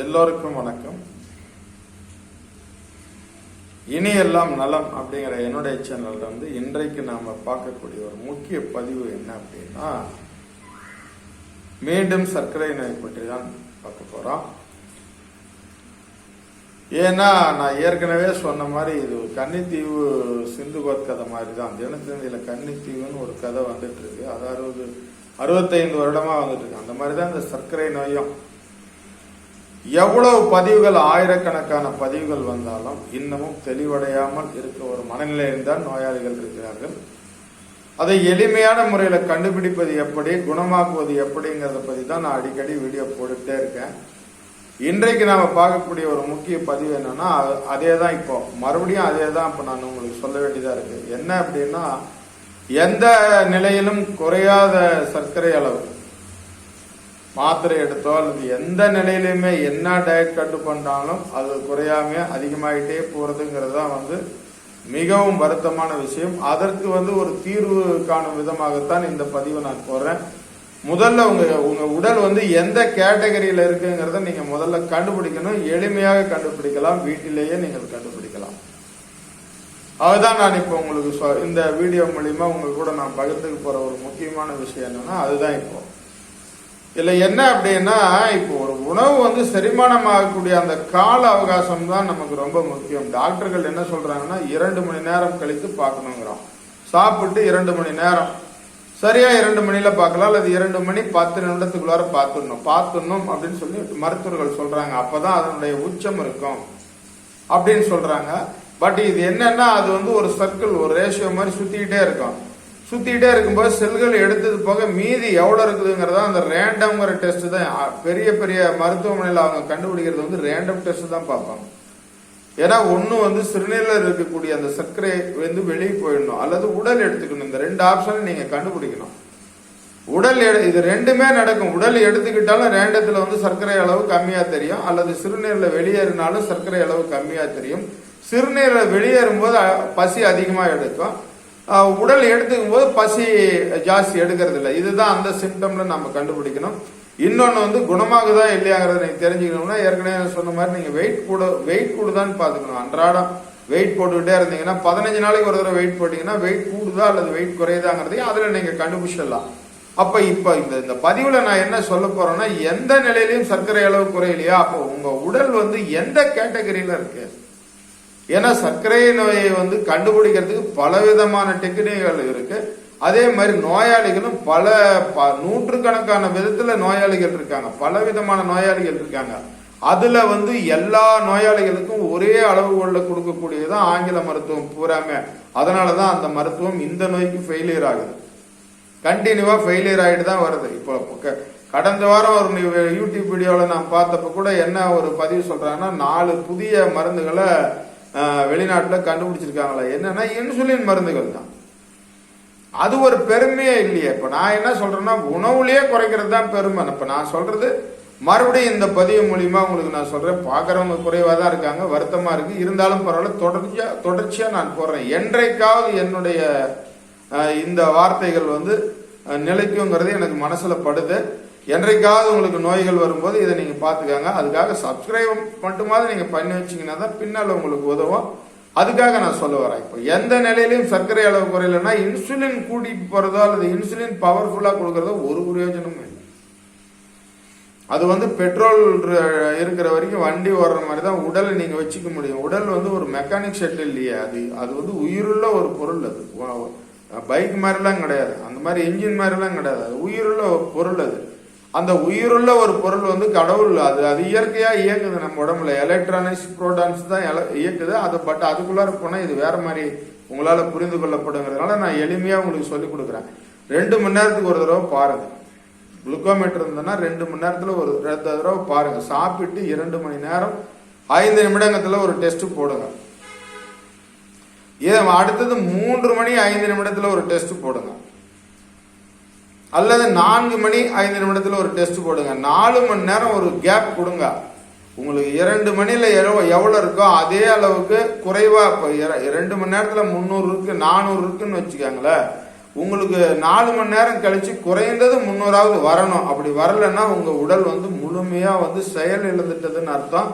எல்லோருக்கும் வணக்கம். இனி எல்லாம் நலம் அப்படிங்கிற என்னுடைய சேனல்ல வந்து இன்றைக்கு நாம பார்க்கக்கூடிய ஒரு முக்கிய பதிவு என்ன அப்படின்னா மீண்டும் சர்க்கரை நோய் பற்றி தான் பார்க்க போறோம். ஏன்னா நான் ஏற்கனவே சொன்ன மாதிரி இது கன்னித்தீவு சிந்துகோத் கதை மாதிரி தான். தினத்தந்தியில கன்னித்தீவுன்னு ஒரு கதை வந்துட்டு இருக்கு. அது அறுபது அறுபத்தைந்து வருடமா வந்துட்டு இருக்கு. அந்த மாதிரி தான் இந்த சர்க்கரை நோயும் எவ்வளவு பதிவுகள் ஆயிரக்கணக்கான பதிவுகள் வந்தாலும் இன்னமும் தெளிவடையாமல் இருக்க ஒரு மனநிலையில் தான் நோயாளிகள் இருக்கிறார்கள். அதை எளிமையான முறையில் கண்டுபிடிப்பது எப்படி குணமாக்குவது எப்படிங்கிறத பத்தி தான் நான் அடிக்கடி வீடியோ போட்டுட்டே இருக்கேன். இன்றைக்கு நாம பார்க்கக்கூடிய ஒரு முக்கிய பதிவு என்னன்னா அதே தான் இப்போ. மறுபடியும் அதே தான் இப்போ நான் உங்களுக்கு சொல்ல வேண்டியதா இருக்கு. என்ன அப்படின்னா எந்த நிலையிலும் குறையாத சர்க்கரை அளவு. மாத்திரை எடுத்தோ அல்லது எந்த நிலையிலுமே என்ன டயட் கட்டு பண்ணாலும் அது குறையாம அதிகமாகிட்டே போறதுங்கிறது தான் வந்து மிகவும் வருத்தமான விஷயம். அதற்கு வந்து ஒரு தீர்வு காணும் விதமாகத்தான் இந்த பதிவை நான் போடுறேன். முதல்ல உங்க உங்க உடல் வந்து எந்த கேட்டகரியில இருக்குங்கிறத நீங்க முதல்ல கண்டுபிடிக்கணும். எளிமையாக கண்டுபிடிக்கலாம். வீட்டிலேயே நீங்கள் கண்டுபிடிக்கலாம். அதுதான் நான் இப்போ உங்களுக்கு இந்த வீடியோ மூலியமா உங்க கூட நான் பகிர்ந்துக்கு போற ஒரு முக்கியமான விஷயம் என்னன்னா அதுதான் இப்போ. இதில் என்ன அப்படின்னா இப்போ ஒரு உணவு வந்து செரிமானம் ஆகக்கூடிய அந்த கால அவகாசம் தான் நமக்கு ரொம்ப முக்கியம். டாக்டர்கள் என்ன சொல்றாங்கன்னா இரண்டு மணி நேரம் கழித்து பார்க்கணுங்கிறோம் சாப்பிட்டு இரண்டு மணி நேரம். சரியா இரண்டு மணியில் பார்க்கலாம் அல்லது இரண்டு மணி பத்து நிமிடத்துக்குள்ளார பார்த்துடணும். பார்த்துடணும் அப்படின்னு சொல்லி மருத்துவர்கள் சொல்றாங்க. அப்பதான் அதனுடைய உச்சம் இருக்கும் அப்படின்னு சொல்றாங்க. பட் இது என்னன்னா அது வந்து ஒரு சர்க்கிள் ஒரு ரேஷியோ மாதிரி சுத்திக்கிட்டே இருக்கும். சுத்திக்கிட்டே இருக்கும்போது செல்கள் எடுத்தது போக மீதி எவ்வளவு இருக்குதுங்கிறத அந்த ரேண்டம்ங்கிற டெஸ்ட் தான். பெரிய பெரிய மருத்துவமனையில் அவங்க கண்டுபிடிக்கிறது வந்து ரேண்டம் டெஸ்ட் தான் பார்ப்பாங்க. ஏன்னா ஒண்ணு வந்து சிறுநீரில் இருக்கக்கூடிய அந்த சர்க்கரை வந்து வெளியே போயிடணும். அல்லது உடல் எடுத்துக்கணும். இந்த ரெண்டு ஆப்ஷன் நீங்க கண்டுபிடிக்கணும். உடல் இது ரெண்டுமே நடக்கும். உடல் எடுத்துக்கிட்டாலும் ரேண்டத்துல வந்து சர்க்கரை அளவு கம்மியா தெரியும். அல்லது சிறுநீரில் வெளியேறினாலும் சர்க்கரை அளவு கம்மியா தெரியும். சிறுநீரில் வெளியேறும் போது பசி அதிகமா எடுக்கும். உடல் எடுத்துக்கும் போது பசி ஜாஸ்தி எடுக்கிறது இல்லை இதுதான் அந்த சிம்டம்ல நம்ம கண்டுபிடிக்கணும். இன்னொன்று வந்து குணமாகுதா இல்லையாங்கிறத நீங்கள் தெரிஞ்சுக்கணும்னா ஏற்கனவே சொன்ன மாதிரி நீங்கள் வெயிட் கூட வெயிட் கூடுதான்னு பார்த்துக்கணும். அன்றாடம் வெயிட் போட்டுக்கிட்டே இருந்தீங்கன்னா பதினஞ்சு நாளைக்கு ஒரு தடவை வெயிட் போட்டிங்கன்னா வெயிட் கூடுதா அல்லது வெயிட் குறையுதாங்கிறதையும் அதில் நீங்கள் கண்டுபிடிச்சிடலாம். அப்போ இப்போ இந்த இந்த பதிவில் நான் என்ன சொல்ல போகிறேன்னா எந்த நிலையிலையும் சர்க்கரை அளவு குறையலையா? அப்போ உங்கள் உடல் வந்து எந்த கேட்டகரியில் இருக்குது ஏன்னா சர்க்கரை நோயை வந்து கண்டுபிடிக்கிறதுக்கு பல விதமான டெக்னிக்குகள் இருக்கு அதே மாதிரி நோயாளிகளும் பல ப- நூற்றுக்கணக்கான விதத்துல நோயாளிகள் இருக்காங்க பல விதமான நோயாளிகள் இருக்காங்க அதுல வந்து எல்லா நோயாளிகளுக்கும் ஒரே அளவுகோல்ல கொடுக்கக்கூடியதான் ஆங்கில மருத்துவம் பூராமே அதனாலதான் அந்த மருத்துவம் இந்த நோய்க்கு ஃபெயிலியர் ஆகுது கண்டினியூவா ஃபெயிலியர் ஆகிட்டு தான் வருது இப்போ கடந்த வாரம் ஒரு யூடியூப் வீடியோவில் நான் பார்த்தப்ப கூட என்ன ஒரு பதிவு சொல்றாங்கன்னா நாலு புதிய மருந்துகளை வெளிநாட்டில் கண்டுபிடிச்சிருக்காங்களா. என்னன்னா இன்சுலின் மருந்துகள் தான். அது ஒரு பெருமையே இல்லையே. இப்போ நான் என்ன சொல்றேன்னா உணவுலயே குறைக்கிறது தான் பெருமை. இப்போ நான் சொல்றது மறுபடியும் இந்த பதிவு மூலியமா உங்களுக்கு நான் சொல்றேன். பார்க்குறவங்க குறைவாக தான் இருக்காங்க வருத்தமா இருக்கு. இருந்தாலும் பரவாயில்ல தொடர்ச்சியா தொடர்ச்சியா நான் போடுறேன். என்றைக்காவது என்னுடைய இந்த வார்த்தைகள் வந்து நிலைக்குங்கிறது எனக்கு மனசுல படுது. என்றைக்காவது உங்களுக்கு நோய்கள் வரும்போது இதை நீங்க பாத்துக்காங்க அதுக்காக சப்ஸ்கிரைப் மட்டுமாவது நீங்க பண்ணி வச்சீங்கன்னா தான் பின்னால உங்களுக்கு உதவும். அதுக்காக நான் சொல்ல வரேன். இப்போ எந்த நிலையிலையும் சர்க்கரை அளவு குறையலன்னா இன்சுலின் கூட்டிட்டு போறதோ அல்லது இன்சுலின் பவர்ஃபுல்லா கொடுக்கறதோ ஒரு பிரயோஜனமும் இல்லை. அது வந்து பெட்ரோல் இருக்கிற வரைக்கும் வண்டி ஓடுற மாதிரி தான் உடலை நீங்க வச்சுக்க முடியும். உடல் வந்து ஒரு மெக்கானிக் ஷெட் இல்லையே. அது அது வந்து உயிருள்ள ஒரு பொருள் அது. பைக் மாதிரிலாம் கிடையாது. அந்த மாதிரி இன்ஜின் மாதிரிலாம் கிடையாது. உயிருள்ள ஒரு பொருள் அது. அந்த உயிருள்ள ஒரு பொருள் வந்து கடவுள் அது அது இயற்கையா இயக்குது நம்ம உடம்புல. எலக்ட்ரானிக்ஸ் ப்ரோடான்ஸ் தான் இயக்குது. அது பட் அதுக்குள்ளார போனா இது வேற மாதிரி உங்களால புரிந்து கொள்ளப்படுங்கிறதுனால நான் எளிமையா உங்களுக்கு சொல்லி கொடுக்குறேன். ரெண்டு மணி நேரத்துக்கு ஒரு தடவை பாருங்க. குளுக்கோமீட்டர் இருந்ததுன்னா ரெண்டு மணி நேரத்துல ஒரு ரெண்டு தடவை பாருங்க. சாப்பிட்டு இரண்டு மணி நேரம் ஐந்து நிமிடங்கத்துல ஒரு டெஸ்ட் போடுங்க. இது அடுத்தது மூன்று மணி ஐந்து நிமிடத்துல ஒரு டெஸ்ட் போடுங்க. அல்லது நான்கு மணி ஐந்து நிமிடத்தில் ஒரு டெஸ்ட் போடுங்க. நாலு மணி நேரம் ஒரு கேப் கொடுங்க. உங்களுக்கு இரண்டு மணியில் எவ்வளோ எவ்வளோ இருக்கோ அதே அளவுக்கு குறைவாக இப்போ இரண்டு மணி நேரத்தில் முந்நூறு இருக்கு நானூறு இருக்குன்னு வச்சுக்கோங்களேன். உங்களுக்கு நாலு மணி நேரம் கழிச்சு குறைந்தது முந்நூறாவது வரணும். அப்படி வரலைன்னா உங்கள் உடல் வந்து முழுமையாக வந்து செயல் இழந்துட்டதுன்னு அர்த்தம்.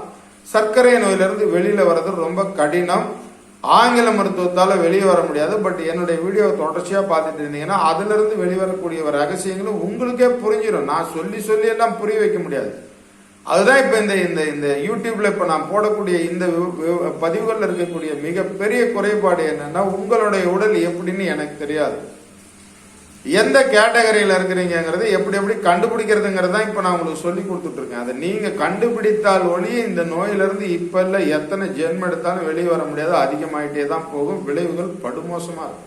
சர்க்கரை நோயிலிருந்து வெளியில் வர்றது ரொம்ப கடினம். ஆங்கில மருத்துவத்தால் வெளியே வர முடியாது பட் என்னுடைய வீடியோ தொடர்ச்சியாக பார்த்துட்டு இருந்தீங்கன்னா அதுலேருந்து வெளிவரக்கூடிய ஒரு ரகசியங்களும் உங்களுக்கே புரிஞ்சிடும் நான் சொல்லி சொல்லி எல்லாம் புரிய வைக்க முடியாது. அதுதான் இப்போ இந்த இந்த இந்த யூடியூப்ல இப்போ நான் போடக்கூடிய இந்த பதிவுகளில் இருக்கக்கூடிய மிகப்பெரிய குறைபாடு என்னன்னா உங்களுடைய உடல் எப்படின்னு எனக்கு தெரியாது. எந்த கேட்டகரியில் இருக்கிறீங்கிறது எப்படி எப்படி கண்டுபிடிக்கிறதுங்கிறது தான் இப்போ நான் உங்களுக்கு சொல்லி கொடுத்துட்டு இருக்கேன். அதை நீங்கள் கண்டுபிடித்தால் ஒழிய இந்த நோயிலிருந்து இப்போ இல்லை எத்தனை ஜென்மம் எடுத்தாலும் வெளியே வர முடியாது. அதிகமாயிட்டே தான் போகும். விளைவுகள் படுமோசமாக இருக்கும்.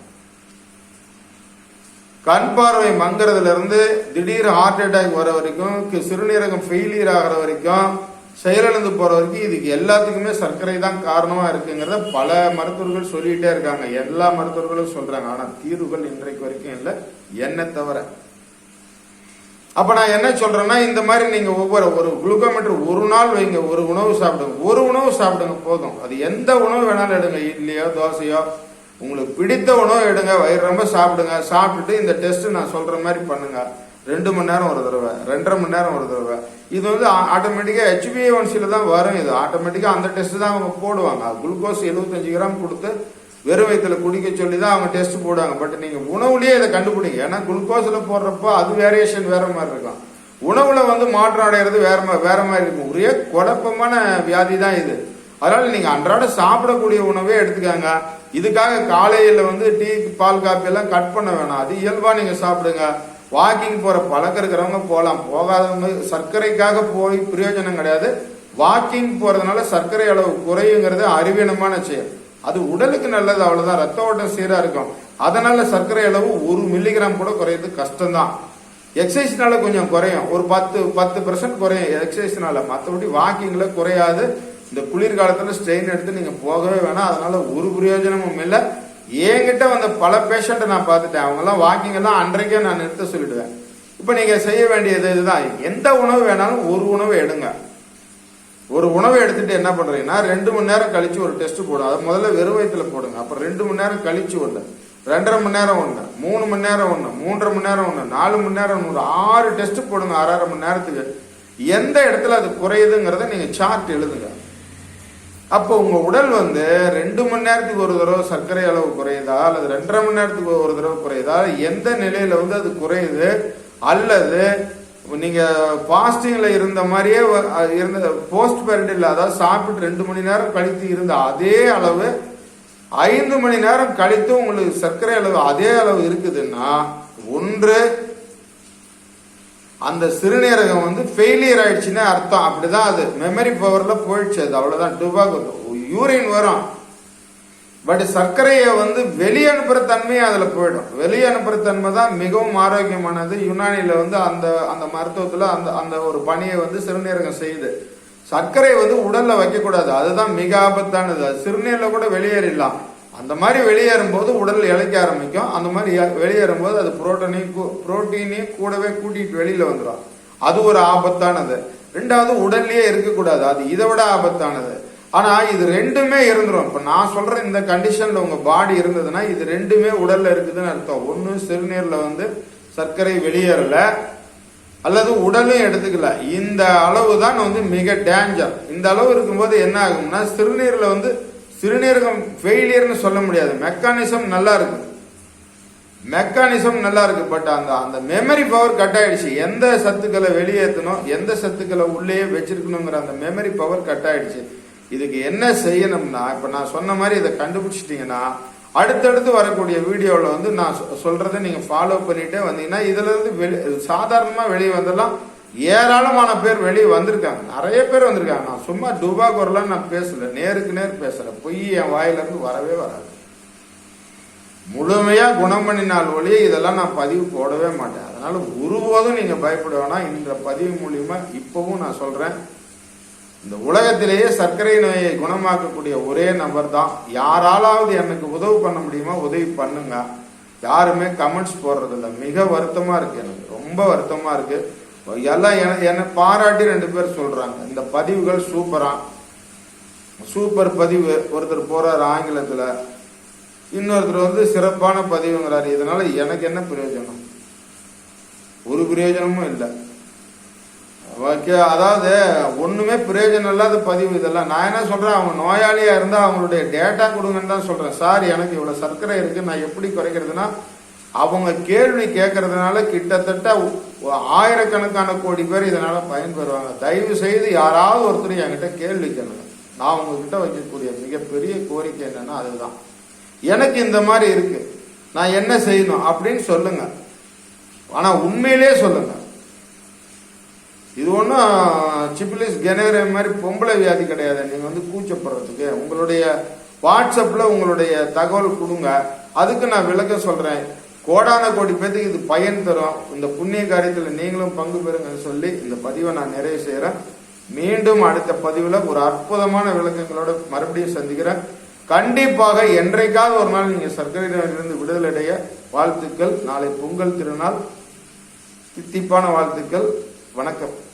கண் பார்வை மங்குறதுல இருந்து திடீர் ஹார்ட் அட்டாக் வர வரைக்கும் சிறுநீரகம் ஃபெயிலியர் ஆகிற வரைக்கும் செயலிழந்து போகிற வரைக்கும் இதுக்கு எல்லாத்துக்குமே சர்க்கரை தான் காரணமாக இருக்குங்கிறத பல மருத்துவர்கள் சொல்லிகிட்டே இருக்காங்க. எல்லா மருத்துவர்களும் சொல்கிறாங்க ஆனால் தீர்வுகள் இன்றைக்கு வரைக்கும் இல்லை. என்ன தவிர. அப்ப நான் என்ன சொல்றேன்னா இந்த மாதிரி நீங்க ஒவ்வொரு ஒரு குளுக்கோமீட்டர் ஒரு நாள் வைங்க. ஒரு உணவு சாப்பிடுங்க. ஒரு உணவு சாப்பிடுங்க போதும். அது எந்த உணவு வேணாலும் எடுங்க. இட்லியோ தோசையோ. உங்களுக்கு பிடித்த உணவு எடுங்க. வயிறு ரொம்ப சாப்பிடுங்க. சாப்பிட்டுட்டு இந்த டெஸ்ட் நான் சொல்ற மாதிரி பண்ணுங்க. ரெண்டு மணி நேரம் ஒரு தடவை ரெண்டரை மணி நேரம் ஒரு தடவை. இது வந்து ஆட்டோமேட்டிக்காக ஹெச்பிஏஒன்சியில் தான் வரும் இது. ஆட்டோமேட்டிக்காக அந்த டெஸ்ட் தான் அவங்க போடுவாங்க. குளுக்கோஸ் 75 கிராம் கொடுத்து வெறும் வயிற்றுல குடிக்க சொல்லி தான் அவங்க டெஸ்ட் போடுவாங்க. பட் நீங்கள் உணவுலேயே இதை கண்டுபிடிங்க. ஏன்னா குளுக்கோஸில் போடுறப்போ அது வேரியேஷன் வேற மாதிரி இருக்கும். உணவுல வந்து மாற்றம் அடைகிறது வேற மாதிரி வேற மாதிரி இருக்கும். ஒரே குழப்பமான வியாதி தான் இது. அதனால நீங்க அன்றாட சாப்பிடக்கூடிய உணவே எடுத்துக்காங்க. இதுக்காக காலையில வந்து டீ பால் காப்பி எல்லாம் கட் பண்ண வேணாம். அது இயல்பா நீங்க சாப்பிடுங்க. வாக்கிங் போற பழக்கம் இருக்கிறவங்க போகலாம் போகாதவங்க சர்க்கரைக்காக போய் பிரயோஜனம் கிடையாது. வாக்கிங் போறதுனால சர்க்கரை அளவு குறையுங்கிறது அறிவீனமான செயல். அது உடலுக்கு நல்லது அவ்வளவுதான். ரத்த ஓட்டம் சீராக இருக்கும். அதனால சர்க்கரை அளவு ஒரு மில்லிகிராம் கூட குறையிறது கஷ்டம்தான். எக்ஸசைஸ்னால கொஞ்சம் குறையும். ஒரு பத்து பத்து பர்சன்ட் குறையும் எக்ஸசைஸ்னால மற்றபடி வாக்கிங்ல குறையாது. இந்த குளிர்காலத்துல ஸ்ட்ரெயின் எடுத்து நீங்க போகவே வேணாம். அதனால ஒரு பிரயோஜனமும் இல்லை. என்கிட்ட வந்த பல பேஷண்ட்டை நான் பார்த்துட்டேன். அவங்க எல்லாம் வாக்கிங் எல்லாம் அன்றைக்கே நான் நிறுத்த சொல்லிடுவேன். இப்போ நீங்க செய்ய வேண்டியது இதுதான். எந்த உணவு வேணாலும் ஒரு உணவு எடுங்க. ஒரு உணவை எடுத்துட்டு என்ன பண்றீங்கன்னா ரெண்டு மணி நேரம் கழிச்சு ஒரு டெஸ்ட் போடும் அது முதல்ல வெறும் வயிற்றுல போடுங்க. அப்புறம் ரெண்டு மணி நேரம் கழிச்சு ஒண்ணு. ரெண்டரை மணி நேரம் ஒண்ணு. மூணு மணி நேரம் ஒண்ணு. மூன்றரை மணி நேரம் ஒண்ணு. நாலு மணி நேரம் ஒன்று ஒரு ஆறு டெஸ்ட் போடுங்க. ஆறரை மணி நேரத்துக்கு. எந்த இடத்துல அது குறையுதுங்கிறத நீங்க சார்ட் எழுதுங்க. அப்போ உங்க உடல் வந்து ரெண்டு மணி நேரத்துக்கு ஒரு தடவை சர்க்கரை அளவு குறையுதா? அல்லது ரெண்டரை மணி நேரத்துக்கு ஒரு தடவை குறையுதா? எந்த நிலையில வந்து அது குறையுது? அல்லது நீங்க பாஸ்டிங்ல இருந்த மாதிரியே இருந்த போஸ்ட் பேரண்டில் அதாவது சாப்பிட்டு ரெண்டு மணி நேரம் கழித்து இருந்த அதே அளவு ஐந்து மணி நேரம் கழித்து உங்களுக்கு சர்க்கரை அளவு அதே அளவு இருக்குதுன்னா ஒன்று அந்த சிறுநீரகம் வந்து ஃபெயிலியர் ஆயிடுச்சுன்னு அர்த்தம். அப்படிதான் அது. மெமரி பவர்ல போயிடுச்சு அது. அவ்வளவுதான். டுபாக் யூரின் வரும். பட் சர்க்கரையை வந்து வெளியனுப்புற தன்மையும் அதுல போயிடும். வெளியனுப்புற தன்மை தான் மிகவும் ஆரோக்கியமானது. யுனானியில் வந்து அந்த அந்த மருத்துவத்துல அந்த அந்த ஒரு பணியை வந்து சிறுநீரகம் செய்யுது. சர்க்கரை வந்து உடல்ல வைக்க கூடாது அதுதான் மிக ஆபத்தானது. சிறுநீரில் சிறுநீர்ல கூட வெளியேறிடலாம். அந்த மாதிரி வெளியேறும் போது உடல் இழைக்க ஆரம்பிக்கும். அந்த மாதிரி வெளியேறும் போது அது புரோட்டனையும் புரோட்டீனையும் கூடவே கூட்டிட்டு வெளியில வந்துடும் அது ஒரு ஆபத்தானது. ரெண்டாவது உடல்லயே இருக்கக்கூடாது. அது இதை விட ஆபத்தானது. ஆனா இது ரெண்டுமே இருந்துடும் இப்ப நான் சொல்ற இந்த கண்டிஷன்ல உங்க பாடி இருந்ததுன்னா இது ரெண்டுமே உடல்ல இருக்குதுன்னு அர்த்தம். ஒண்ணு சிறுநீர்ல வந்து சர்க்கரை வெளியேறல அல்லது உடலும் எடுத்துக்கல. இந்த அளவு தான் வந்து மிக டேஞ்சர் இந்த அளவு இருக்கும்போது என்ன ஆகும்னா சிறுநீர்ல வந்து சிறுநீரகம் ஃபெயிலியர்னு சொல்ல முடியாது. மெக்கானிசம் நல்லா இருக்கு. மெக்கானிசம் நல்லா இருக்கு. பட் அந்த அந்த மெமரி பவர் கட் ஆயிடுச்சு. எந்த சத்துக்களை வெளியேற்றணும் எந்த சத்துக்களை உள்ளேயே வச்சிருக்கணுங்கிற அந்த மெமரி பவர் கட் ஆயிடுச்சு. இதுக்கு என்ன செய்யணும்னா இப்ப நான் சொன்ன மாதிரி இதை கண்டுபிடிச்சிட்டீங்கன்னா அடுத்தடுத்து வரக்கூடிய வீடியோவில் வந்து நான் சொ- சொல்றதை நீங்க ஃபாலோ பண்ணிட்டே வந்தீங்கன்னா இதுல இருந்து வெளி சாதாரணமா வெளியே வந்தெல்லாம் ஏராளமான பேர் வெளியே வந்திருக்காங்க. நிறைய பேர் வந்திருக்காங்க. நான் சும்மா டூபா குரலாம் நான் பேசல. நேருக்கு நேர் பேசல. பொய் என் வாயிலிருந்து வரவே வராது. முழுமையா குணம் பண்ணினால் ஒழிய இதெல்லாம் நான் பதிவு போடவே மாட்டேன். அதனால ஒருபோதும் நீங்க பயப்பட வேணாம். இந்த பதிவு மூலியமா இப்பவும் நான் சொல்றேன். இந்த உலகத்திலேயே சர்க்கரை நோயை குணமாக்கக்கூடிய ஒரே நபர் தான். யாராலாவது எனக்கு உதவி பண்ண முடியுமா? உதவி பண்ணுங்க. யாருமே கமெண்ட்ஸ் போடுறதில்ல. மிக வருத்தமா இருக்கு எனக்கு. ரொம்ப வருத்தமா இருக்கு. எல்லாம் என- என்னை பாராட்டி ரெண்டு பேர் சொல்றாங்க. இந்த பதிவுகள் சூப்பரா? சூப்பர் பதிவு. ஒருத்தர் போறாரு ஆங்கிலத்துல. இன்னொருத்தர் வந்து சிறப்பான பதிவுங்கிறாரு. இதனால எனக்கு என்ன பிரயோஜனம்? ஒரு பிரயோஜனமும் இல்லை. ஓகே அதாவது ஒண்ணுமே பிரயோஜனம் இல்லாத பதிவு இதெல்லாம். நான் என்ன சொல்றேன்? அவங்க நோயாளியா இருந்தா அவங்களுடைய டேட்டா கொடுங்கன்னு தான் சொல்றேன். சார் எனக்கு இவ்வளவு சர்க்கரை இருக்கு. நான் எப்படி குறைக்கிறதுனா அவங்க கேள்வி கேட்கறதுனால கிட்டத்தட்ட ஆயிரக்கணக்கான கோடி பேர் இதனால பயன்பெறுவாங்க. தயவு செய்து யாராவது ஒருத்தர் என்கிட்ட கேள்வி கேளுங்க. நான் உங்ககிட்ட வைக்கக்கூடிய மிகப்பெரிய கோரிக்கை என்னன்னா அதுதான். எனக்கு இந்த மாதிரி இருக்கு. நான் என்ன செய்யணும் அப்படின்னு சொல்லுங்க. ஆனா உண்மையிலேயே சொல்லுங்க. இது ஒன்றும் சிபிலிஸ் கெனேரே மாதிரி பொம்பளை வியாதி கிடையாது. நீங்க வந்து கூச்சப்படுறதுக்கு உங்களுடைய வாட்ஸ்அப்ல உங்களுடைய தகவல் கொடுங்க. அதுக்கு நான் விளக்க சொல்றேன். கோடான கோடி பேத்துக்கு இது பயன் தரும். இந்த புண்ணிய காரியத்தில் நீங்களும் பங்கு பெறுங்கன்னு சொல்லி இந்த பதிவை நான் நிறைவு செய்யறேன் மீண்டும் அடுத்த பதிவுல ஒரு அற்புதமான விளக்கங்களோட மறுபடியும் சந்திக்கிறேன். கண்டிப்பாக என்றைக்காவது ஒரு நாள் நீங்க சர்க்கரையிலிருந்து நோயிலிருந்து வாழ்த்துக்கள். நாளை பொங்கல் திருநாள். தித்திப்பான வாழ்த்துக்கள். வணக்கம்.